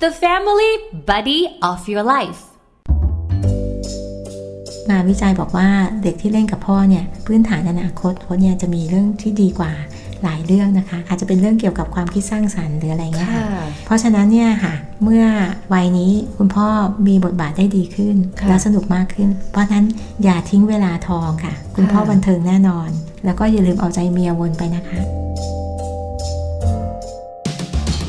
the family buddy of your life งานวิจัยบอกว่าเด็กที่เล่นกับพ่อเนี่ยพื้นฐานอนาคตเขาเนี่ยจะมีเรื่องที่ดีกว่าหลายเรื่องนะคะ อาจจะเป็นเรื่องเกี่ยวกับความคิดสร้างสรรค์หรืออะไรเงี้ยค่ะ เพราะฉะนั้นเนี่ยค่ะ เมื่อวัยนี้คุณพ่อมีบทบาทได้ดีขึ้นค่ะและสนุกมากขึ้น เพราะฉะนั้นอย่าทิ้งเวลาทองค่ะ คุณพ่อค่ะบันเทิงแน่นอน แล้วก็อย่าลืมเอาใจเมียวนไปนะคะ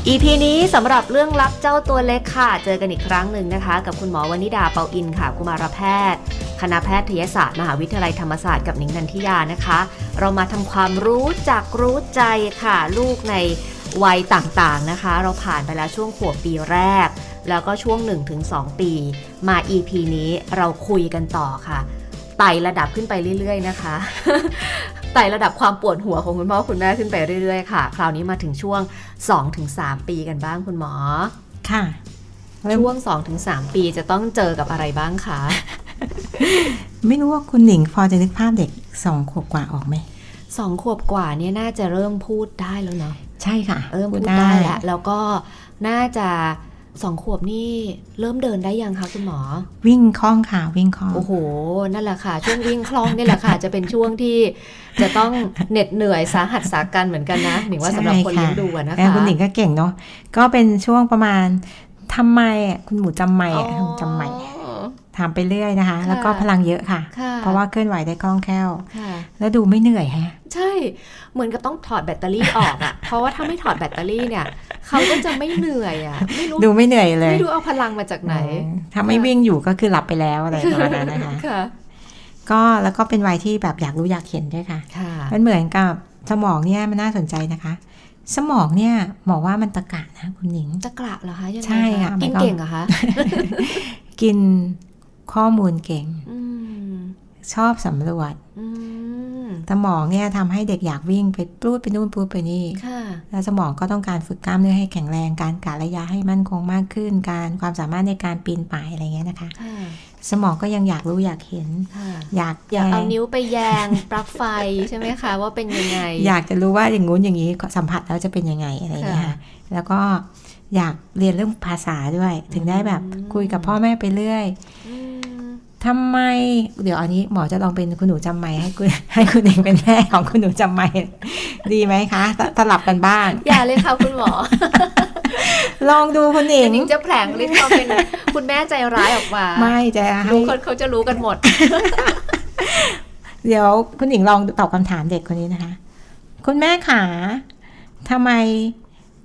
EP นี้สำหรับเรื่องลับเจ้าตัวเล็กค่ะ เจอกันอีกครั้งหนึ่งนะคะ กับคุณหมอวนิดาเปาอินค่ะกุมารแพทย์ คณะแพทยศาสตร์ มหาวิทยาลัยธรรมศาสตร์กับนิงนันทิยานะคะ เรามาทำความรู้จักรู้ใจค่ะ ลูกในวัยต่างๆนะคะ เราผ่านไปแล้วช่วงขวบปีแรก แล้วก็ช่วง 1-2 ปี มา EP นี้เราคุยกันต่อค่ะไต่ระดับขึ้นไปเรื่อย ๆ นะคะ ไต่ระดับความปวดหัวของคุณพ่อคุณแม่ขึ้นไปเรื่อยๆค่ะ คราวนี้มาถึงช่วง 2-3 ปีกันบ้างคุณหมอ ค่ะช่วง 2-3 ปีจะต้องเจอกับอะไรบ้างคะ ไม่รู้ว่าคุณหนิงพอจะนึกภาพเด็กสองขวบกว่าออกไหมสองขวบกว่าเนี่ยน่าจะเริ่มพูดได้แล้วเนาะใช่ค่ะ เริ่มพูดได้แล้วแล้วก็น่าจะ สองขวบนี่เริ่มเดินได้ยังคะคุณหมอ วิ่งคล่องค่ะวิ่งคล่องโอ้โห นั่นแหละค่ะ ช่วงวิ่งคล่องนี่แหละค่ะ จะเป็นช่วงที่จะต้องเหน็ดเหนื่อยสาหัสสากันเหมือนกันนะหนิงว่าสำหรับคนเลี้ยงดูอะนะแม่คะคุณหนิงก็เก่งเนาะก็เป็นช่วงประมาณทำไมอะคุณหมูจำไม่อะคุณจำไม่ อ๋อถามไปเรื่อยนะคะ แล้วก็พลังเยอะค่ะค่ะ เพราะว่าเคลื่อนไหวได้คล่องแคล่วค่ะแล้วดูไม่เหนื่อยแฮะ ใช่ เหมือนกับต้องถอดแบตเตอรี่ออกอะเพราะว่าถ้าไม่ถอดแบตเตอรี่เนี่ย เขาก็จะไม่เหนื่อยอะไม่รู้ ดูไม่เหนื่อยเลย ไม่รู้เอาพลังมาจากไหนอืมถ้าไม่วิ่งอยู่ก็คือหลับไปแล้วอะไรประมาณนั้นนะคะค่ะก็แล้วก็เป็นวัยที่แบบอยากรู้อยากเห็นด้วยค่ะค่ะ มันเหมือนกับสมองเนี่ยมันน่าสนใจนะคะ สมองเนี่ยบอกว่ามันตะกะนะคุณหนิงจะกระเหรอคะยังไงใช่คะค่ะกินหมายความเก่งเหรอคะ กิน ข้อมูลเก่งอืมชอบสำรวจอืมสมองเนี่ยทำให้เด็กอยากวิ่งไปปลูดไปนู่นปลูดไปนี่ค่ะแล้วสมองก็ต้องการฝึกกล้ามเนื้อให้แข็งแรงการกะระยะให้มั่นคงมากขึ้น การความสามารถในการปีนป่ายอะไรเงี้ยนะคะค่ะสมองก็ยังอยากรู้อยากเห็นค่ะอยากอยากเอาแยงนิ้วไปแยงปลั๊กไฟใช่ไหมคะว่าเป็นยังไง อยากจะรู้ว่าอย่างงู้นอย่างนี้สัมผัสแล้วจะเป็นยังไงอะไรเงี้ยค่ะค่ะแล้วก็อยากเรียนเรื่องภาษาด้วย ถึงได้แบบอืมคุยกับพ่อแม่ไปเรื่อยอืม ทำไม เดี๋ยวอันนี้หมอจะลองเป็นคุณหนูจำไม่ให้คุณให้คุณเองเป็นแม่ของคุณหนูจำไม่ดีไหมคะสสลับกันบ้าง อย่าเลยค่ะคุณหมอ ลองดูคุณหนิเดี๋ยงวนิ้งจะแผลงฤทธิ์ความเป็นคุณแม่ใจร้ายออกมา ไม่จะให้รู้คนเขาจะรู้กันหมด เดี๋ยวคุณหญิงลองตอบคำถามเด็กคนนี้นะคะ คุณแม่ขาทำไม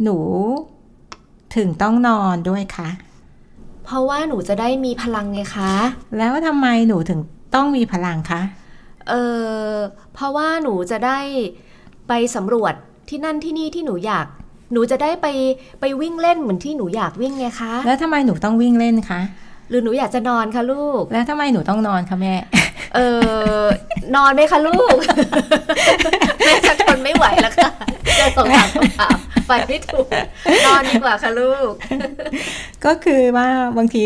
หนูถึงต้องนอนด้วยคะ เพราะว่าหนูจะได้มีพลังไงคะ แล้วทำไมหนูถึงต้องมีพลังคะ เออเพราะว่าหนูจะได้ไปสำรวจที่นั่นที่นี่ที่หนูอยาก หนูจะได้ไปไปวิ่งเล่นเหมือนที่หนูอยากวิ่งไงคะ แล้วทำไมหนูต้องวิ่งเล่นคะ หรือหนูอยากจะนอนคะลูก แล้วทำไมหนูต้องนอนคะแม่ เออนอนไหมคะลูก แม่ชักทนไม่ไหวแล้วค่ะเจะส่งถามคำถาม ไปไม่ถูก นอนดีกว่าค่ะลูก ก็คือว่าบางที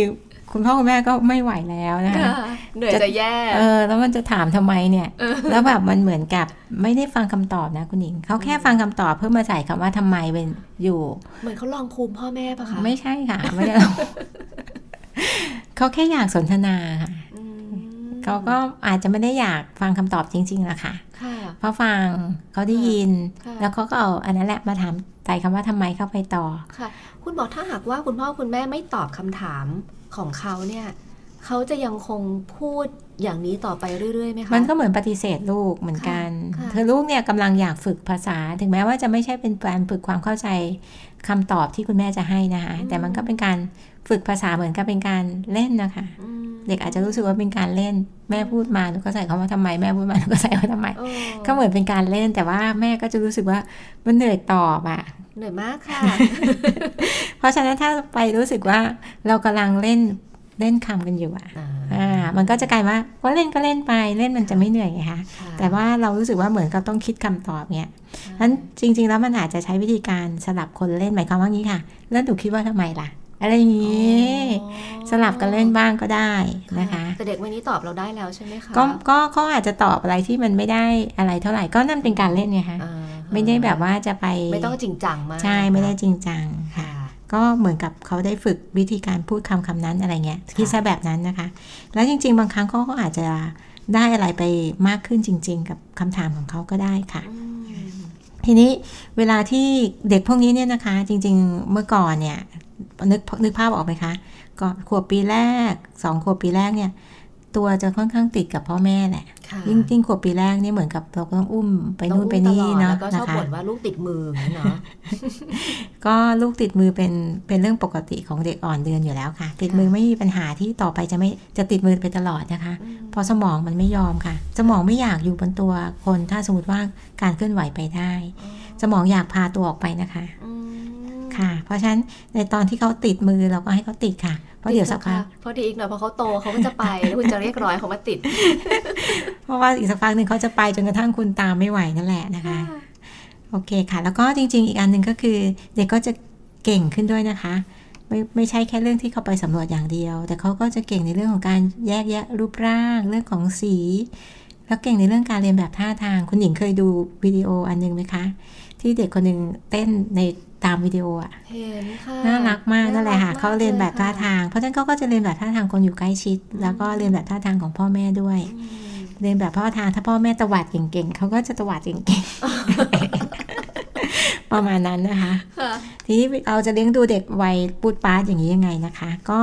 คุณพ่อคุณแม่ก็ไม่ไหวแล้วนะคะเหนื่อยจะแย่ เออ แล้วมันจะถามทำไมเนี่ย แล้วแบบมันเหมือนกับไม่ได้ฟังคำตอบนะคุณหญิง เขาแค่ฟังคำตอบเพื่อมาใส่คำว่าทำไมเป็นอยู่ เหมือนเขาลองภูมิพ่อแม่ปะคะ ไม่ใช่ค่ะ ไม่ได้เขาแค่อยากสนทนาค่ะอืมเขาก็อาจจะไม่ได้อยากฟังคำตอบจริงๆหรอกค่ะค่ะ เพราะฟังเขาได้ยินค่ะแล้วเขาก็เอาอันนั้นแหละมาถามใส่คำว่าทำไมเข้าไปต่อค่ะ คุณหมอถ้าหากว่าคุณพ่อคุณแม่ไม่ตอบคำถามของเขาเนี่ยเขาจะยังคงพูดอย่างนี้ต่อไปเรื่อยๆไหมคะ มันก็เหมือนปฏิเสธลูกเหมือนกันค่ะเธอลูกเนี่ยกำลังอยากฝึกภาษา ถึงแม้ว่าจะไม่ใช่เป็นการฝึกความเข้าใจคำตอบที่คุณแม่จะให้นะคะ แต่มันก็เป็นการฝึกภาษาเหมือนกับเป็นการเล่นนะคะอืม เด็กอาจจะรู้สึกว่าเป็นการเล่น แม่พูดมาหนูก็ใส่คำว่าทำไมแม่พูดมาหนูก็ใส่ว่าทำไมโอ้ก็เหมือนเป็นการเล่นแต่ว่าแม่ก็จะรู้สึกว่ามันเหนื่อยตอบอะเหนื่อยมากค่ะ เพราะฉะนั้นถ้าไปรู้สึกว่าเรากำลังเล่นเล่นคำกันอยู่อะอ่า มันก็จะกลายว่าว่าเล่นก็เล่นไปเล่นมันจะไม่เหนื่อยไงคะค่ะแต่ว่าเรารู้สึกว่าเหมือนกับต้องคิดคำตอบเนี่ยนั้นจริง ๆ แล้วมันอาจจะใช้วิธีการสลับคนเล่นหมายความว่างี้ค่ะ แล้วหนูคิดว่าทำไมล่ะ อะไรอย่างนี้อ๋อสลับกันเล่นบ้างก็ได้นะคะแต่เด็กวันนี้ตอบเราได้แล้วใช่ไหมคะก็ก็เขาอาจจะตอบอะไรที่มันไม่ได้อะไรเท่าไหร่ก็นั่นเป็นการเล่นไงคะอ่าไม่ได้แบบว่าจะไปไม่ต้องจริงจังมากใช่ไม่ได้จริงจังค่ะค่ะ ก็เหมือนกับเขาได้ฝึกวิธีการพูดคำคำนั้นอะไรเงี้ยคิดซะแบบนั้นนะคะ แล้วจริง ๆ บางครั้งเขาก็อาจจะได้อะไรไปมากขึ้นจริง ๆ กับคำถามของเขาก็ได้ค่ะทีนี้เวลาที่เด็กพวกนี้เนี่ยนะคะ จริง ๆ เมื่อก่อนเนี่ย นึกนึกภาพออกไหมคะก็ขวบปีแรกสองขวบปีแรกเนี่ย ตัวจะค่อนข้างติดกับพ่อแม่แหละค่ะยิ่งยิ่งขวบปีแรกเนี่ยเหมือนกับเราก็ต้องอุ้มไปนู่นไปนี่ต้องอุ้มตลอดเนาะแล้วก็ชอบนะคะบ่นว่าลูกติดมืออย่างนี้เนาะก็ลูกติดมือเป็นเป็นเรื่องปกติของเด็กอ่อนเดือนอยู่แล้วค่ะ ติดมือไม่มีปัญหาที่ต่อไปจะไม่จะติดมือไปตลอดนะคะเพราะสมองมันไม่ยอมค่ะ สมองไม่อยากอยู่บนตัวคนถ้าสมมติว่าการเคลื่อนไหวไปได้ สมองอยากพาตัวออกไปนะคะอืม ค่ะ เพราะฉะนั้นในตอนที่เขาติดมือเราก็ให้เขาติดค่ะ เพราะเดี๋ยวสักพักเพราะดีอีกหน่อยพอเขาโตเขาก็จะไปแล้วคุณจะเรียกร้อยเขามาติด เพราะว่าอีกสักพักหนึ่งเขาจะไปจนกระทั่งคุณตามไม่ไหวนั่นแหละนะคะโอเคค่ะ แล้วก็จริง ๆ อีกอันหนึ่งก็คือ เด็กก็จะเก่งขึ้นด้วยนะคะ ไม่ไม่ใช่แค่เรื่องที่เขาไปสำรวจอย่างเดียว แต่เขาก็จะเก่งในเรื่องของการแยกแยะรูปร่าง เรื่องของสี แล้วเก่งในเรื่องการเรียนแบบท่าทาง คุณหญิงเคยดูวิดีโออันหนึงไหมคะ ที่เด็กคนหนึ่งเต้นในตามวิดีโออะเห็นค่ะน่ารักมากนั่นแหละค่ะกเขาเรียนแบบท่าลยค่ะทาง เพราะฉะนั้นเขาก็จะเรียนแบบท่าทางคนอยู่ใกล้ชิด แล้วก็เรียนแบบท่าทางของพ่อแม่ด้วยอืมเรียนแบบพ่อทางถ้าพ่อแม่ตวาดเก่งๆเขาก็จะตวาดเก่งๆประมาณนั้นนะคะค่ะทีนี้เราจะเลี้ยงดูเด็กวัยพูดปาดอย่างนี้ยังไงนะคะ ก็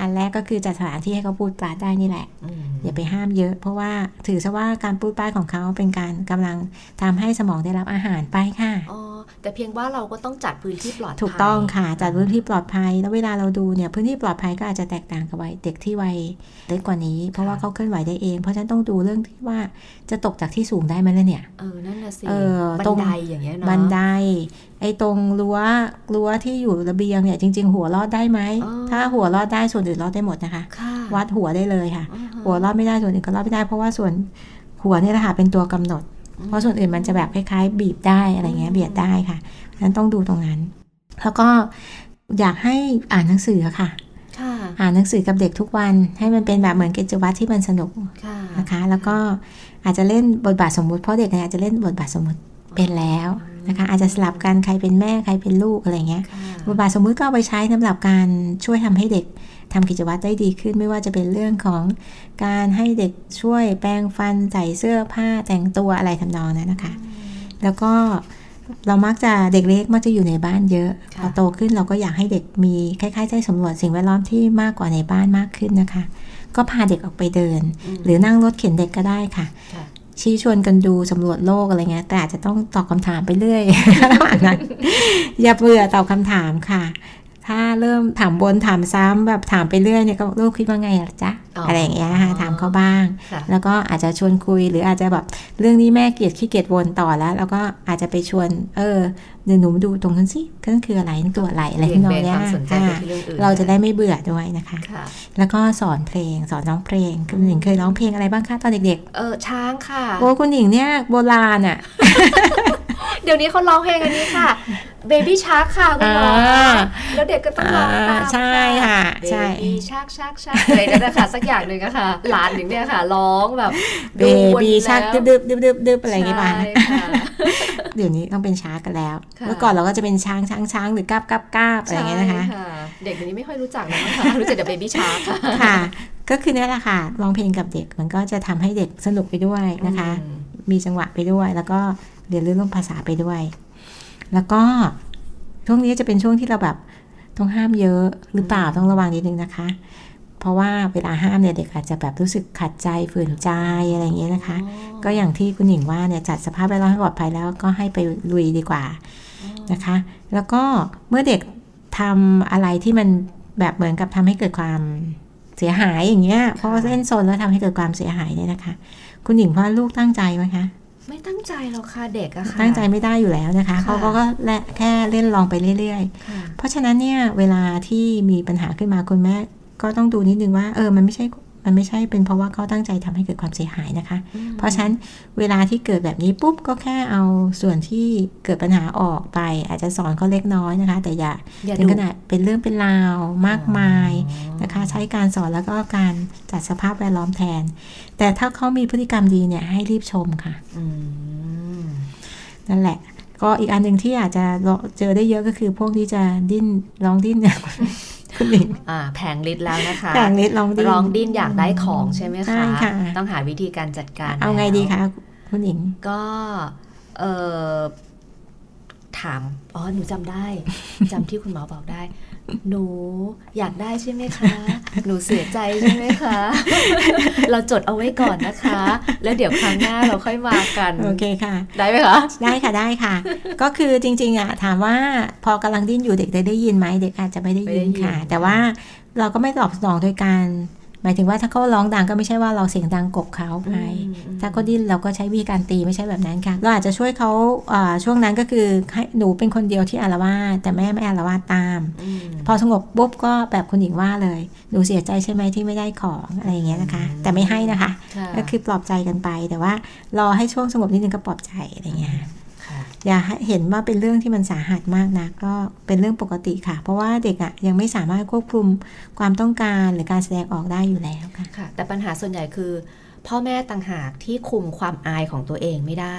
อันแรกก็คือจัดสถานที่ให้เขาพูดปาดได้นี่แหละอืมอย่าไปห้ามเยอะ เพราะว่าถือซะว่าการพูดปาดของเขาเป็นการกำลังทำให้สมองได้รับอาหารไปค่ะอ๋อแต่เพียงว่าเราก็ต้องจัดพื้นที่ปลอดภัยถูกต้องค่ะ จัดพื้นที่ปลอดภัย แล้วเวลาเราดูเนี่ยพื้นที่ปลอดภัยก็อาจจะแตกต่างกับวัยเด็กที่วัยเล็กกว่านี้ เพราะว่าเขาเคลื่อนไหวได้เอง เพราะฉะนั้นต้องดูเรื่องที่ว่าจะตกจากที่สูงได้ไหมล่ะเนี่ยเออนั่นน่ะสิเออบัตรนงไดอย่างเงี้ยเนาะบันได ไอ้ตรงรั้วรั้วที่อยู่ระเบียงเนี่ยจริง ๆ หัวรอดได้ไหมอ๋อถ้าหัวรอดได้ส่วนอื่นรอดได้หมดนะคะค่ะวัดหัวได้เลยค่ะอ่าฮะหัวรอดไม่ได้ส่วนอื่นก็รอดไม่ได้เพราะว่าส่วนหัวเนี่ยแหละค่ะเป็นตัวกำหนด เพราะส่วนอื่นมันจะแบบคล้ายๆ บีบได้อะไรเงี้ยเบียดได้ค่ะฉะนั้นต้องดูตรงนั้น แล้วก็อยากให้อ่านหนังสือค่ะค่ะอ่านหนังสือกับเด็กทุกวันให้มันเป็นแบบเหมือนกิจวัตรที่มันสนุกค่ะนะคะ แล้วก็อาจจะเล่นบทบาทสมมุติเพราะเด็กเนี่ยอาจจะเล่นบทบาทสมมุติเป็นแล้ว นะคะอาจจะสลับกันใครเป็นแม่ใครเป็นลูกอะไรเงี้ยค่ะบทบาทสมมุติก็เอาไปใช้สำหรับการช่วยทำให้เด็กทำกิจวัตรได้ดีขึ้น ไม่ว่าจะเป็นเรื่องของการให้เด็กช่วยแปรงฟันใส่เสื้อผ้าแต่งตัวอะไรทำนองนั้นนะคะ แล้วก็เรามักจะเด็กเล็กมักจะอยู่ในบ้านเยอะค่ะพอโตขึ้นเราก็อยากให้เด็กมีคล้ายๆใจสำรวจสิ่งแวดล้อมที่มากกว่าในบ้านมากขึ้นนะคะ ก็พาเด็กออกไปเดิน หรือนั่งรถเข็นเด็กก็ได้ค่ะค่ะ ชี้ชวนกันดูสำรวจโลกอะไรเงี้ย แต่อาจจะต้องตอบคำถามไปเรื่อยระหว่างนั้นอย่าเบื่อตอบคำถามค่ะ ถ้าเริ่มถามบนถามซ้ำแบบถามไปเรื่อยเนี่ยก็ลูกคิดว่าไงล่ะจ๊ะอ๋อออะไรอย่างเงี้ยค่ะถามเขาบ้างค่ะแล้วก็อาจจะชวนคุยหรืออาจจะแบบเรื่องนี้แม่เกลียดขี้เกียจวนต่อแล้ว แล้วก็อาจจะไปชวน เออเดี๋ยวหนูมาดูตรงนั้นสินั่นคืออะไรนั่นตัวอะไรอะไรเบี่ยงที่น้อเบงนเนี่คยวามสนใจอ่าไปที่เรื่องอื่นเราจะได้ไม่เบื่อด้วยนะคะค่ะแล้วก็สอนเพลงสอนร้องเพลงคุณหญิงเคยร้องเพลงอะไรบ้างคะตอนเด็กเออช้างค่ะๆโอ้คุณหญิงเนี่ยโบราณอะ เดี๋ยวนี้เขาร้องเพลงอันนี้ค่ะ Baby Shark ค่ะคุณหมออ่าแล้วเด็กก็ต้องร้องตามอ่าใช่ค่ะใช่ Baby Shark Shark Shark อะไรนั่นนะคะสักอย่างหนึ่งอะค่ะ หลานหนึ่งเนี่ยค่ะร้องแบบเบบีชักดึบดึบดึบดึบดึบอะไรอย่างเงี้ยป่ะใช่ค่ะเดี๋ยวนี้ต้องเป็นช้างกันแล้วค่ะเมื่อก่อนเราก็จะเป็นช้างช้างช้างหรือกาบกาบกาบอะไรอย่างเงี้ยนะคะใช่เด็กเดี๋ยวนี้ไม่ค่อยรู้จักแล้วนะคะรู้จักแต่ Baby Shark ค่ะค่ะ ก็คือเนี่ยแหละค่ะร้องเพลงกับเด็กมันก็จะทำให้เด็กสนุกไปด้วยนะคะอืมมีจังหวะไปด้วยแล้วก็ เรียนรู้เรื่องภาษาไปด้วย แล้วก็ช่วงนี้จะเป็นช่วงที่เราแบบต้องห้ามเยอะหรือเปล่าต้องระวังนิดนึงนะคะ เพราะว่าเวลาห้ามเนี่ยเด็กอาจจะแบบรู้สึกขัดใจฝืนใจอะไรอย่างเงี้ยนะคะ ก็อย่างที่คุณหญิงว่าเนี่ยจัดสภาพแวดล้อมให้ปลอดภัยแล้วก็ให้ไปลุยดีกว่านะคะ แล้วก็เมื่อเด็กทำอะไรที่มันแบบเหมือนกับทำให้เกิดความเสียหายอย่างเงี้ยเพราะว่าเล่นโซนแล้วทำให้เกิดความเสียหายเนี่ยนะคะ คุณหญิงว่าลูกตั้งใจไหมคะ ไม่ตั้งใจหรอกค่ะเด็กอะค่ะ ตั้งใจไม่ได้อยู่แล้วนะคะค่ะเขาก็ก็และแค่เล่นลองไปเรื่อยค่ะๆเพราะฉะนั้นเนี่ยเวลาที่มีปัญหาขึ้นมาคุณแม่ก็ต้องดูนิดนึงว่าเออมันไม่ใช่ มันไม่ใช่เป็นเพราะว่าเขาตั้งใจทำให้เกิดความเสียหายนะคะ เพราะฉะนั้นเวลาที่เกิดแบบนี้ปุ๊บก็แค่เอาส่วนที่เกิดปัญหาออกไป อาจจะสอนเขาเล็กน้อยนะคะ แต่อย่าอย่าถึงดุขนาดเป็นเรื่องเป็นราวมากมายนะคะ ใช้การสอนแล้วก็การจัดสภาพแวดล้อมแทน แต่ถ้าเขามีพฤติกรรมดีเนี่ยให้รีบชมค่ะอืมนั่นแหละก็อีกอันหนึ่งที่อาจจะเจอได้เยอะก็คือพวกที่จะดิ้นร้องดิ้นเนี่ย คุณหญิงอ่าแผงลิดแล้วนะคะแผงลิดร้องดิ้นร้องดิ้นอยากได้ของใช่ไหมใช่คะค่ะต้องหาวิธีการจัดการเอาไงแล้วดีคะคุณหญิงก็เออถาม อ๋อ หนูจำได้จำที่คุณหมอบอกได้ หนูอยากได้ใช่ไหมคะ หนูเสียใจใช่ไหมคะ เราจดเอาไว้ก่อนนะคะ แล้วเดี๋ยวครั้งหน้าเราค่อยมากัน โอเคค่ะ ได้ไหมคะ ได้ค่ะได้ค่ะ ก็คือจริง ๆอะถามว่าพอกำลังดิ้นอยู่เด็กได้ได้ยินไหมเด็กอาจจะไม่ได้ยินค่ะ แต่ว่าเราก็ไม่ตอบสนองโดยการ หมายถึงว่าถ้าเขาร้องดังก็ไม่ใช่ว่าเราเสียงดังกบเขาไปอืมอืมถ้าเขาดิ้นเราก็ใช้วิธีการตีไม่ใช่แบบนั้นค่ะ เราอาจจะช่วยเขาอ่าช่วงนั้นก็คือให้หนูเป็นคนเดียวที่อารวาสแต่แม่ไม่อารวาสตามอืมพอสงบปุ๊บก็แบบคุณหญิงว่าเลย หนูเสียใจใช่ไหมที่ไม่ได้ของอะไรอย่างเงี้ยนะคะ แต่ไม่ให้นะคะค่ะก็คือปลอบใจกันไป แต่ว่ารอให้ช่วงสงบนิดนึงก็ปลอบใจอะไรอย่างเงี้ยค่ะ อย่าให้เห็นว่าเป็นเรื่องที่มันสาหัสมากนะก็เป็นเรื่องปกติค่ะ เพราะว่าเด็กอะ่ะยังไม่สามารถควบคุมความต้องการหรือการแสดงออกได้อยู่แล้วค่ะค่ะแต่ปัญหาส่วนใหญ่คือ พ่อแม่ต่างหากที่คุมความอายของตัวเองไม่ได้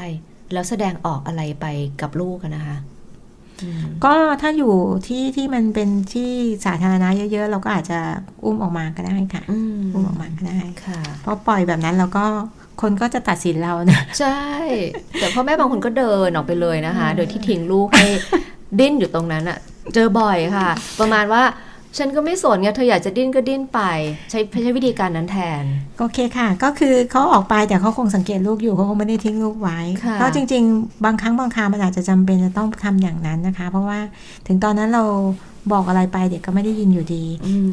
แล้วแสดงออกอะไรไปกับลูกอะนะคะอืมก็ถ้าอยู่ที่ที่มันเป็นที่สาธารณะเยอะ ๆ เราก็อาจจะอุ้มออกมาก็ได้ค่ะอืมอุ้มออกมาก็ได้ค่ะเพราะปล่อยแบบนั้นเราก็ คนก็จะตัดสินเรานะใช่ แต่พ่อแม่บางคนก็เดินออกไปเลยนะคะ โดยที่ทิ้งลูกให้ดิ้นอยู่ตรงนั้นอะเจอบ่อยค่ะ ประมาณว่าฉันก็ไม่สนไงเธออยากจะดิ้นก็ดิ้นไป ใช้ใช้วิธีการนั้นแทน โอเคค่ะ ก็คือเขาออกไปแต่เขาคงสังเกตลูกอยู่เขาคงไม่ได้ทิ้งลูกไว้ค่ะเพราะจริง ๆ บางครั้งบางคราวมันอาจจะจำเป็นจะต้องทำอย่างนั้นนะคะ เพราะว่าถึงตอนนั้นเราบอกอะไรไปเด็กก็ไม่ได้ยินอยู่ดี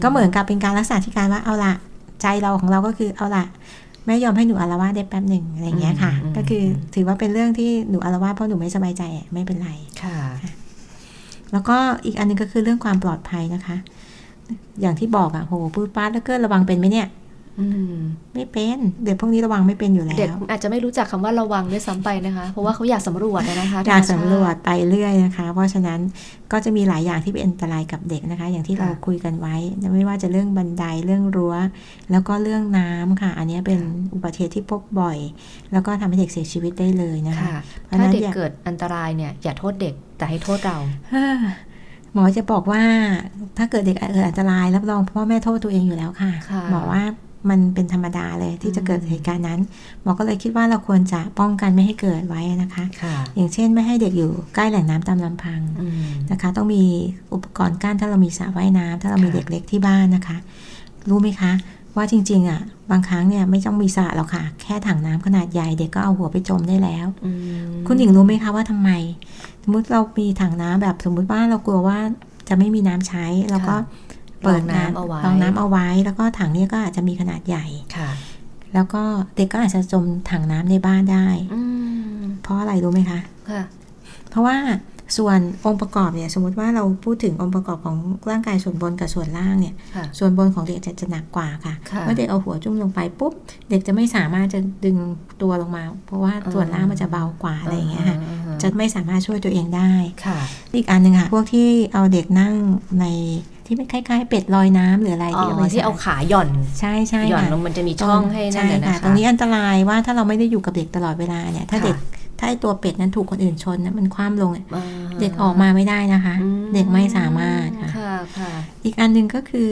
ก็เหมือนกับเป็นการรักษาที่การว่าเอาละใจเราของเราก็คือเอาละ แม่ยอมให้หนูอารวาสได้แป๊บหนึ่งอะไรอย่างเงี้ยค่ะอืมก็คือถือว่าเป็นเรื่องที่หนูอารวาสเพราะหนูไม่สบายใจอะไม่เป็นไรค่ะ แล้วก็อีกอันหนึงก็คือเรื่องความปลอดภัยนะคะ อย่างที่บอกอะโหพูดป้าดแล้วก็ระวังเป็นไหมเนี่ยอืม ไม่เป็นเด็กพวกนี้ระวังไม่เป็นอยู่แล้ว เด็กอาจจะไม่รู้จักคำว่าระวังด้วยซ้ำไปนะคะ เพราะว่าเขาอยากสำรวจอะนะคะอยากธรรมชติสำรวจไปเรื่อยนะคะ เพราะฉะนั้นก็จะมีหลายอย่างที่เป็นอันตรายกับเด็กนะคะ อย่างที่ค่ะเราคุยกันไว้ ไม่ว่าจะเรื่องบันไดเรื่องรั้ว แล้วก็เรื่องน้ำค่ะ อันนี้เป็นอุบัติเหตุที่พบบ่อย แล้วก็ทำให้เด็กเสียชีวิตได้เลยนะคะค่ะเพราะฉะถ้านั้นเด็กอย่าเกิดอันตรายเนี่ยอย่าโทษเด็กแต่ให้โทษเราเฮ้อหมอจะบอกว่าถ้าเกิดเด็กเกิดอันตรายรับรองพ่อแม่โทษตัวเองอยู่แล้วค่ะค่ะหมอว่า มันเป็นธรรมดาเลยที่จะเกิดเหตุการณ์นั้นหมอก็เลยคิดว่าเราควรจะป้องกันไม่ให้เกิดไว้นะคะค่ะอย่างเช่นไม่ให้เด็กอยู่ใกล้แหล่งน้ำตามลำพังอืมนะคะ ต้องมีอุปกรณ์กั้นถ้าเรามีสระว่ายน้ำถ้าเรามีค่ะเด็กเล็กที่บ้านนะคะ รู้ไหมคะว่าจริงๆอะบางครั้งเนี่ยไม่ต้องมีสระหรอกค่ะ แค่ถังน้ำขนาดใหญ่เด็กก็เอาหัวไปจมได้แล้วอืมคุณหญิงรู้ไหมคะว่าทำไม สมมติเรามีถังน้ำแบบสมมุติว่าเรากลัวว่าจะไม่มีน้ำใช้แล้วก็ค่ะ เปิดรองน้ำเอาไว้รองน้ำเอาไว้ แล้วก็ถังเนี้ก็อาจจะมีขนาดใหญ่ค่ะ แล้วก็เด็กก็อาจจะจมถังน้ำในบ้านได้อืมเพราะอะไรรู้ไหมคะค่ะ เพราะว่าส่วนองค์ประกอบเนี่ย สมมติว่าเราพูดถึงองค์ประกอบของร่างกายส่วนบนกับส่วนล่างเนี่ยค่ะส่วนบนของเด็กจะจะหนักกว่าค่ะค่ะเมื่อเด็กเอาหัวจุ่มลงไปปุ๊บ เด็กจะไม่สามารถจะดึงตัวลงมา เพราะว่าส่วนล่างมันจะเบากว่าอะไรอย่างเงี้ยค่ะอ่าฮจะไม่สามารถช่วยตัวเองได้ค่ะ อีกอันหนึ่งค่ะ พวกที่เอาเด็กนั่งใน ที่เป็นคล้ายๆ เป็ดลอยน้ำหรืออะไรอ๋ที่เอาอไปที่เอาใส่ขาหย่อนใช่ใช่หย่อนค่ะลงมันจะมีช่องให้นั่นใช่น่ะค่ะนะคะตรงนี้อันตรายว่าถ้าเราไม่ได้อยู่กับเด็กตลอดเวลาเนี่ย ถ้าค่ะเด็กถ้าไอตัวเป็ดนั้นถูกคนอื่นชนนะมันคว่ำลงอะอ่าเด็กออกมาไม่ได้นะคะอืมเด็กไม่สามารถค่ะค่ะค่ะ อีกอันหนึ่งก็คือ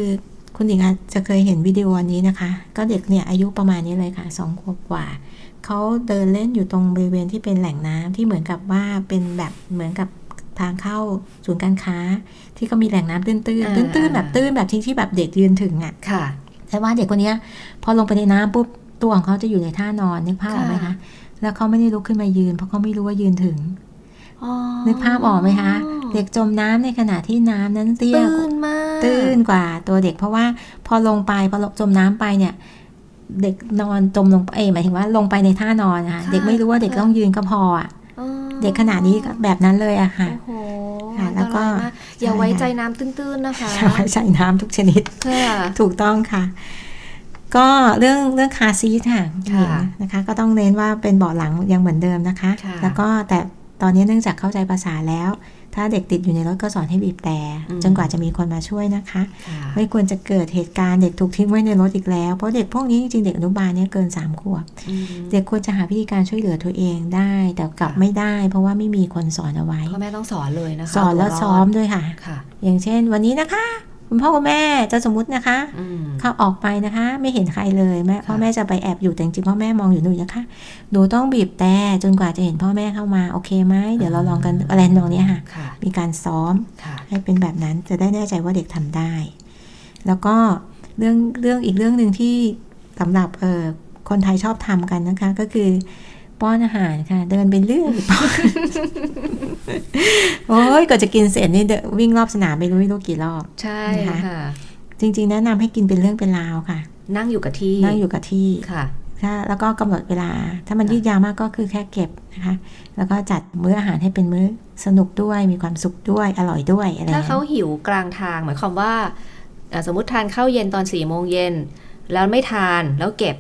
คุณหญิงอาจจะเคยเห็นวิดีโออันนี้นะคะ ก็เด็กเนี่ยอายุประมาณนี้เลยค่ะสองขวบกว่าเขาเดินเล่นอยู่ตรงบริเวณที่เป็นแหล่งน้ำที่เหมือนกับว่าเป็นแบบเหมือนกับ ทางเข้าศูนย์การค้า ที่ก็มีแหล่งน้ำตื้นๆตื้นอ่าตื้นๆแบบตื้นแบบที่ที่แบบเด็กยืนถึงอะค่ะ แต่ว่าเด็กคนเนี้ยพอลงไปในน้ำปุ๊บตัวของเขาจะอยู่ในท่านอนนึกภาพออกไหมคะค่ะแล้วเขาไม่ได้ลุกขึ้นมายืน เพราะเขาไม่รู้ว่ายืนถึงนึกภาพออกไหมคะ เด็กจมน้ำในขณะที่น้ำนั้นเตี้ยตื้นมากตื้นกว่าตัวเด็กเพราะว่าพอลงไปพอจมน้ำไปเนี่ย เด็กนอนจมลงไปเอยหมายถึงว่าลงไปในท่านอนนะคะค่ะเด็กไม่รู้ว่าเด็กต้องยืนก็พออะอ๋อ เด็กขนาดนี้ก็แบบนั้นเลยอะค่ะโอ้โหค่ะแล้วก็อันตรายมาอย่าไว้ใจน้ำตื้นๆนะคะอย่าไว้ใส่น้ำทุกชนิดค่ะถูกต้องค่ะ ก็เรื่องเรื่องคาร์ซีทค่ะค่ะหญิงนะคะ ก็ต้องเน้นว่าเป็นเบาะหลังยังเหมือนเดิมนะคะค่ะแล้วก็แต่ตอนนี้เนื่องจากเข้าใจภาษาแล้ว ถ้าเด็กติดอยู่ในรถก็สอนให้บีบแต่อืมจนกว่าจะมีคนมาช่วยนะคะค่ะไม่ควรจะเกิดเหตุการณ์เด็กถูกทิ้งไว้ในรถอีกแล้ว เพราะเด็กพวกนี้จริงๆเด็กอนุบาลเนี่ยเกิน3ขวบอืมเด็กควรจะหาวิธีการช่วยเหลือตัวเองได้ แต่กลับค่ะไม่ได้ เพราะว่าไม่มีคนสอนเอาไว้พ่อแม่ต้องสอนเลยนะคะ สอนแล้วเาตัวรดซ้อมด้วยค่ะค่ะ อย่างเช่น วันนี้นะคะ คุณพ่อคุณแม่จะสมมตินะคะอืมเข้าออกไปนะคะ ไม่เห็นใครเลยแม่ค่ะพ่อแม่จะไปแอบอยู่แต่จริงๆพ่อแม่มองอยู่หนูนะคะหนูต้องบีบแต่จนกว่าจะเห็นพ่อแม่เข้ามาโอเคไหมเดี๋ยวเราลองกันอะไรทำนองเนี้ยค่ะค่ะ มีการซ้อมค่ะให้เป็นแบบนั้นจะได้แน่ใจว่าเด็กทำได้ แล้วก็เรื่องเรื่องอีกเรื่องหนึ่งที่สำหรับเออคนไทยชอบทำกันนะคะ ก็คือ ป้อนอาหารค่ะ เดินไปเรื่อยป้อนโอ้ยก็จะกินเสร็จนี่เดินวิ่งรอบสนามไปรู้ไม่รู้กี่รอบใช่นะคะค่ะ จริง ๆ แนะนำให้กินเป็นเรื่องเป็นราวค่ะ นั่งอยู่กับที่นั่งอยู่กับที่ค่ะถ้าแล้วก็กำหนดเวลา ถ้ามันยืดยาวมากก็คือแค่เก็บนะคะ แล้วก็จัดมื้ออาหารให้เป็นมื้อสนุกด้วยมีความสุขด้วยอร่อยด้วยอะไรถ้าอย่งเขาเงี้ยหิวกลางทางหมายความว่าเอ่อสมมติทานข้าวเย็นตอนสี่โมงเย็นแล้วไม่ทานแล้วเก็บ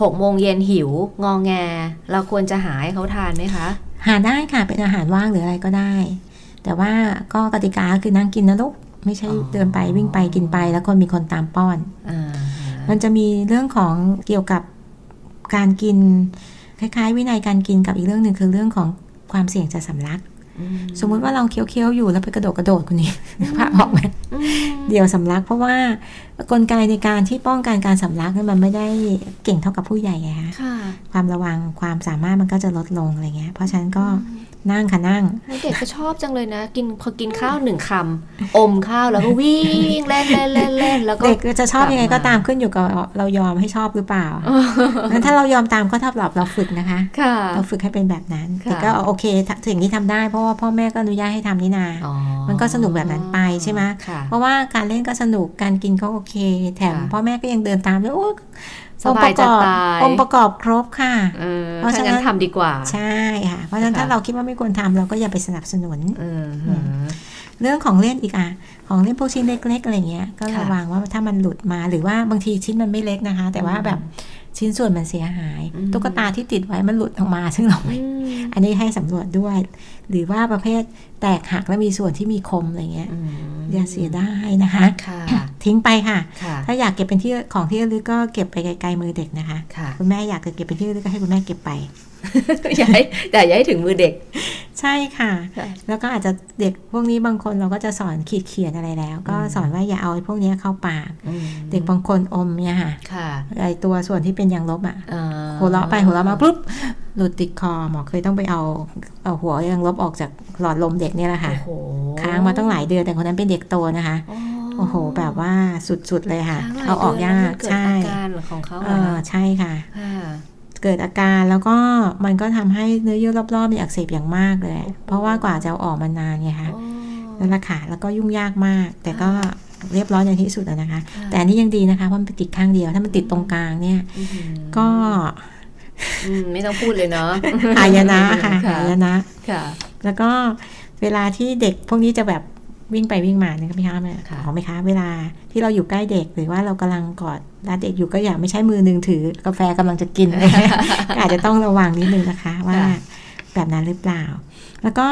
หกโมงเย็นหิว งองแง เราควรจะหาให้เขาทานไหมคะ หาได้ค่ะเป็นอาหารว่างหรืออะไรก็ได้ แต่ว่าก็กติกาคือนั่งกินนะลูกไม่ใช่อ๋อเดินไปวิ่งไปกินไปแล้วคนมีคนตามป้อนอ่ามันจะมีเรื่องของเกี่ยวกับการกิน คล้าย ๆ วินัยการกินกับอีกเรื่องหนึ่งคือเรื่องของความเสี่ยงจะสำลักอื สมมุติว่าเราเคี้ยวๆอยู่แล้วไปกระโดดกระโดดคุณนี่ภาพออกไหมอืมเดี๋ยวสำลักเพราะว่ากลไกในการที่ป้องกันการสำลักเนี่ยมันไม่ได้เก่งเท่ากับผู้ใหญ่ไงคะค่ะความระวังความสามารถมันก็จะลดลงอะไรเงี้ย เพราะฉะนั้นก็ นั่งค่ะนั่งแล้วเด็กก็ชอบจังเลยนะ กินพอกินข้าวหนึ่งคำอมข้าวแล้วก็วิ่งเล่นเล่นเล่นเล่นแล้วก็เด็กจะชอบยังไงกลัก็บมาตามขึ้นอยู่กับเรายอมให้ชอบหรือเปล่างั้นถ้าเรายอมตามก็เท่ากับเราฝึกนะคะค่ะเราฝึกให้เป็นแบบนั้นค่ะแต่ก็โอเคถ้าสิ่งที่ทำได้เพราะว่าพ่อแม่ก็อนุญาตให้ทำนี่นาอ๋อมันก็สนุกแบบนั้นไปใช่ไหมค่ะเพราะว่าการเล่นก็สนุกการกินก็โอเค แถมค่ะพ่อแม่ก็ยังเดินตามด้วยโอ้ย สบายจะตายองค์ประกอบครบค่ะเออเพราะถ้าฉะนั้งั้นนทำดีกว่า ใช่ค่ะ เพราะฉะนั้นค่ะถ้าเราคิดว่าไม่ควรทำเราก็อย่าไปสนับสนุนเอออืมเรื่องของเล่นอีกอะ ของเล่นพวกชิ้นเล็ก ๆ อะไรเงี้ย ก็ค่ะระวังว่าถ้ามันหลุดมาหรือว่าบางทีชิ้นมันไม่เล็กนะคะ แต่ว่าอืมแบบชิ้นส่วนมันเสียหายอืมตุ๊กตาที่ติดไว้มันหลุดออกมา ซึ่งเราไม่อืมอันนี้ให้สำรวจด้วย หรือว่าประเภทแตกหักแล้วมีส่วนที่มีคมอะไรเงี้ยอืมอย่าเสียได้นะคะค่ะ ทิ้งไปค่ะค่ะ ถ้าอยากเก็บเป็นที่ของที่ระลึกก็เก็บไปไกลๆมือเด็กนะคะค่ะคุณแม่อยากจะเก็บเป็นที่ระลึกก็ให้คุณแม่เก็บไปอย่าให้แต่อย่าให้ถึงมือเด็ก ใช่ค่ะค่ะ แล้วก็อาจจะเด็กพวกนี้บางคนเราก็จะสอนขีดเขียนอะไรแล้ว ก็อืมสอนว่าอย่าเอาไอ้พวกเนี้ยเข้าปากอืมเด็กบางคนอมเนี่ยค่ะค่ะไอตัวส่วนที่เป็นยางลบอะอ่าหัวเราะไปหัวเราะมาปุ๊บหลุดติดคอหมอเคยต้องไปเอาเอาหัวยางลบออกจากหลอดลมเด็กเนี่ยแหละค่ะโอ้โหค้างมาตั้งหลายเดือนแต่คนนั้นเป็นเด็กโตนะคะ โอ้โห แบบว่าสุดๆเลยค่ะค้งหลเอาออกดืนยากแล้วมันเกิดใช่อาการของเขาเออะอใช่ค่ะค่ะ เกิดอาการแล้วก็มันก็ทำให้เนื้อเยื่อรอบๆมีอักเสบอย่างมากเลย เพราะว่ากว่าจะเอาออกมานานไงคะโอ้นั่นแหละค่ะแล้วก็ยุ่งยากมาก แต่ก็ค่ะเรียบร้อยในที่สุดแล้วนะคะค่ะแต่อันนี้ยังดีนะคะเพราะมันไปติดข้างเดียว ถ้ามันติดตรงกลางเนี่ยอื้อหือก็อืมไม่ต้องพูดเลยเนาะหายนะค่ะค่ะหายนะค่ะ แล้วก็เวลาที่เด็กพวกนี้จะแบบ วิ่งไปวิ่งมาเนี่ยก็ไม่คะแม่ค่ะขอไหมคะเวลาที่เราอยู่ใกล้เด็กหรือว่าเรากำลังกอดรัดเด็กอยู่ก็อย่าไม่ใช้มือหนึ่งถือกาแฟกำลังจะกินอะไรเงี้ยก็อาจจะต้องระวังนิดนึงนะคะ ว่าแบบนั้นหรือเปล่า แล้วก็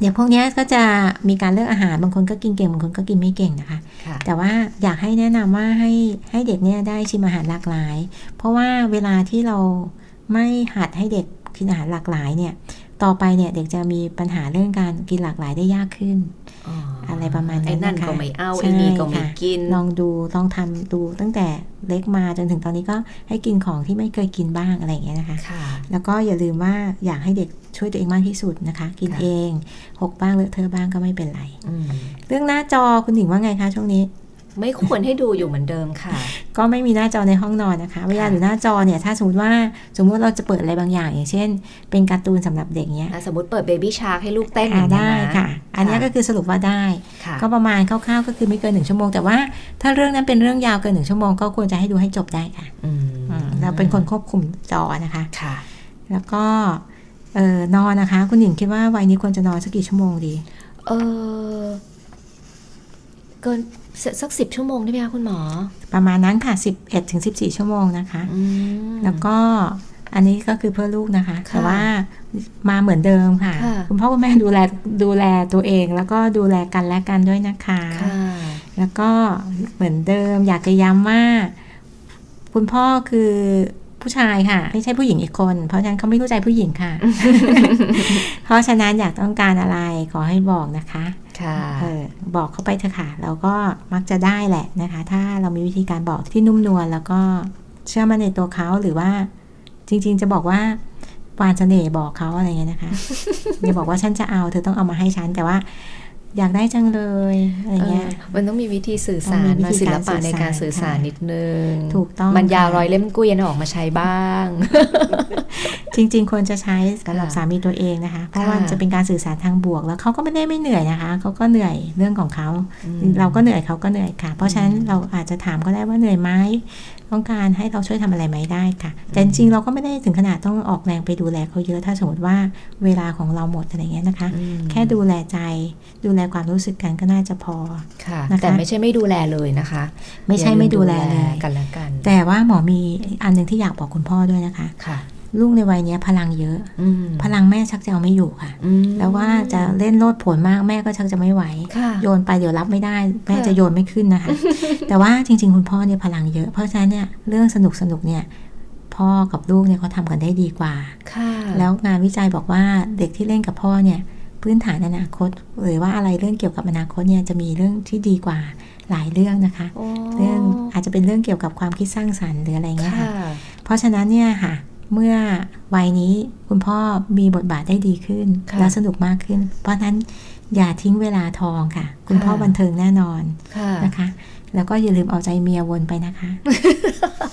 เดี๋ยวพวกเนี้ยก็จะมีการเลือกอาหารบางคนก็กินเก่งบางคนก็กินไม่เก่งนะคะค่ะแต่ว่าอยากให้แนะนำว่าให้ให้เด็กเนี่ยได้ชิมอาหารหลากหลาย เพราะว่าเวลาที่เราไม่หัดให้เด็กกินอาหารหลากหลายเนี่ยต่อไปเนี่ยเด็กจะมีปัญหาเรื่องการกินหลากหลายได้ยากขึ้น อะไรประมาณนั้นไอ้นั่นนะคะก็ไม่เอาใช่ไอ้นี่ก็ไม่ค่ะกิน ลองดูลองทำดูตั้งแต่เล็กมาจนถึงตอนนี้ก็ให้กินของที่ไม่เคยกินบ้างอะไรอย่างเงี้ยนะคะค่ะแล้วก็อย่าลืมว่าอยากให้เด็กช่วยตัวเองมากที่สุดนะคะ กินค่ะเองหกบ้างเลอะเทอะบ้างก็ไม่เป็นไรอืมเรื่องหน้าจอคุณหญิงว่าไงคะช่วงนี้ ไม่ควรให้ดูอยู่เหมือนเดิมค่ะ ก็ไม่มีหน้าจอในห้องนอนนะคะ เวลาอยู่หน้าจอเนี่ย ถ้าสมมติว่าสมมติเราจะเปิดอะไรบางอย่าง อย่างเช่น เป็นการ์ตูนสำหรับเด็กเนี้ยอะสมมติเปิดเบบี้ชาร์กให้ลูกเต้นอ่าอย่างเงี้ยได้นค่ะ อันเนี้ยก็คือสรุปว่าได้ค่ะก็ประมาณคร่าวๆก็คือไม่เกินหนึ่งชั่วโมง แต่ว่าถ้าเรื่องนั้นเป็นเรื่องยาวเกินหนึ่งชั่วโมงก็ควรจะให้ดูให้จบได้ค่ะอืมอืมเราเป็นคนควบคุมจอนะคะค่ะ แล้วก็เออนอนนะคะ คุณหญิงคิดว่าวัยนี้ควรจะนอนสักกี่ชั่วโมงดี เออ เกินสักสิบชั่วโมงได้ไหมคะคุณหมอ ประมาณนั้นค่ะ 11ถึง14 ชั่วโมงนะคะอืมแล้วก็อันนี้ก็คือเพื่อลูกนะคะค่ะแต่ว่ามาเหมือนเดิมค่ะค่ะ คุณพ่อคุณแม่ดูแลดูแลตัวเอง แล้วก็ดูแลกันและกันด้วยนะคะค่ะแล้วก็เหมือนเดิมอยากจะย้ำว่า คุณพ่อคือผู้ชายค่ะ ไม่ใช่ผู้หญิงอีกคน เพราะฉะนั้นเขาไม่รู้ใจผู้หญิงค่ะ เพราะฉะนั้นอยากต้องการอะไรขอให้บอกนะคะค่ะ เออบอกเขาไปเถอะค่ะ เราก็มักจะได้แหละนะคะ ถ้าเรามีวิธีการบอกที่นุ่มนวลแล้วก็เชื่อมั่นในตัวเขาหรือว่า จริง ๆ จะบอกว่าวานเสน่ห์บอกเขาอะไรเงี้ยนะคะอย่าบอกว่าฉันจะเอาเธอต้องเอามาให้ฉัน แต่ว่า อยากได้จังเลยอะไรเงี้ยเออมันต้องมีวิธีสื่อสาต้องมีรวิมาธีศิลการปะในการสื่สื่ออสาสารรนิดนึง ถูกต้องมันยาวค่ะร้อยเล่มเกวียนเอาออกมาใช้บ้าง จริง ๆ ควรจะใช้สำหรับค่ะสามีตัวเองนะคะ เพราะว่าค่ะจะเป็นการสื่อสารทางบวก แล้วเขาก็ไม่ได้ไม่เหนื่อยนะคะเขาก็เหนื่อยเรื่องของเขาอืมเราก็เหนื่อยเขาก็เหนื่อยค่ะ เพราะฉะนั้นเราอาจจะถามก็ได้ว่าเหนื่อยไหม ต้องการให้เราช่วยทำอะไรไหมได้ค่ะ แต่จริงๆเราก็ไม่ได้ถึงขนาดต้องออกแรงไปดูแลเขาเยอะถ้าสมมติว่าเวลาของเราหมดอะไรเงี้ยนะคะอืมแค่ดูแลใจดูแลความรู้สึกกันก็น่าจะพอค่ะนะคะแต่ไม่ใช่ไม่ดูแลเลยนะคะ ไม่ใช่ไม่ดูแลเลยกันและกัน แต่ว่าหมอมีอันหนึ่งที่อยากบอกคุณพ่อด้วยนะคะค่ะ ลูกในวัยเนี้ยพลังเยอะอืมพลังแม่ชักจะเอาไม่อยู่ค่ะอืมแล้วว่าจะเล่นโลดโผนมากแม่ก็ชักจะไม่ไหวค่ะโยนไปเดี๋ยวรับไม่ได้ แม่ค่ะจะโยนไม่ขึ้นนะคะ แต่ว่าจริง ๆ คุณพ่อเนี่ยพลังเยอะ เพราะฉะนั้นเนี่ยเรื่องสนุกสนุกๆเนี่ยพ่อกับลูกเนี่ยเขาทำกันได้ดีกว่าค่ะแล้วงานวิจัยบอกว่าเด็กที่เล่นกับพ่อเนี่ยพื้นฐานอนาคต หรือว่าอะไรเรื่องเกี่ยวกับอนาคตเนี่ยจะมีเรื่องที่ดีกว่าหลายเรื่องนะคะโอ้เรื่องอาจจะเป็นเรื่องเกี่ยวกับความคิดสร้างสรรค์หรืออะไรเงี้ยค่ะค่ะเพราะฉะนั้นเนี่ยค่ะ เมื่อวัยนี้คุณพ่อมีบทบาทได้ดีขึ้นค่ะและสนุกมากขึ้น เพราะฉะนั้นอย่าทิ้งเวลาทองค่ะ คุณพ่อค่ะบันเทิงแน่นอนค่ะนะคะ แล้วก็อย่าลืมเอาใจเมียวนไปนะคะ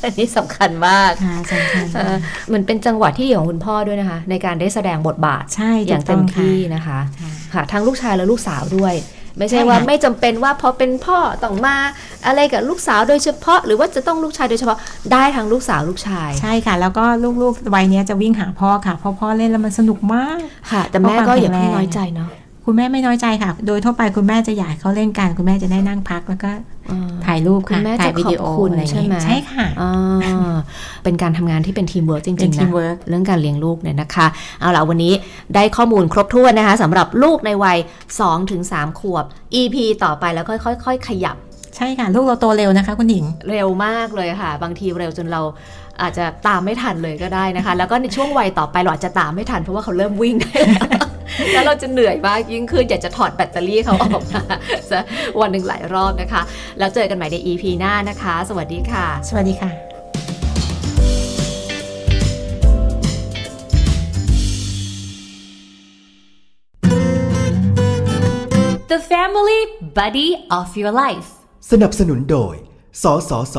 อันนี้สำคัญมากค่ะสำคัญเออเหมือนเป็นจังหวะที่ดีของคุณพ่อด้วยนะคะ ในการได้แสดงบทบาทใช่อย่างเต็มที่นะคะ ค่ะค่ะทั้งลูกชายและลูกสาวด้วย ไม่ใช่ใช่ค่ะว่าไม่จำเป็นว่าพอเป็นพ่อต้องมาอะไรกับลูกสาวโดยเฉพาะ หรือว่าจะต้องลูกชายโดยเฉพาะได้ทั้งลูกสาวลูกชาย ใช่ค่ะ แล้วก็ลูกๆวัยเนี้ยจะวิ่งหาพ่อค่ะเพราะพ่อเล่นแล้วมันสนุกมากค่ะ แต่แม่ก็อย่าเพิ่งน้อยใจเนาะคุณแม่ไม่น้อยใจค่ะ โดยทั่วไปคุณแม่จะอยากให้เขาเล่นกัน คุณแม่จะได้นั่งพักแล้วก็อ่า ถ่ายรูปคุณค่ะแม่ถ่าจะยวิขอดีบโอคุณอะไรอย่างใช่ไหมเงี้ยใช่ค่ะอ่าเป็นการทำงานที่เป็นทีมเวิร์กจเป็รินงๆนะ teamwork เรื่องการเลี้ยงลูกเนี่ยนะคะ เอาล่ะวันนี้ได้ข้อมูลครบถ้วนนะคะสำหรับลูกในวัย 2-3 ขวบ EP ต่อไปแล้วค่อยๆขยับใช่ค่ะลูกเราโตเร็วนะคะ คุณหญิงเร็วมากเลยค่ะ บางทีเร็วจนเราอาจจะตามไม่ทันเลยก็ได้นะคะ แล้วก็ในช่วงวัยต่อไปเราอาจจะตามไม่ทันเพราะว่าเขาเริ่มวิ่งได้แล้ว แล้วเราจะเหนื่อยมากยิ่งขึ้นอยากจะถอดแบตเตอรี่เขาออกมาซะวันหนึ่งหลายรอบนะคะ แล้วเจอกันใหม่ใน EP หน้านะคะ สวัสดีค่ะ สวัสดีค่ะ The family buddy of your life. สนับสนุนโดย สสส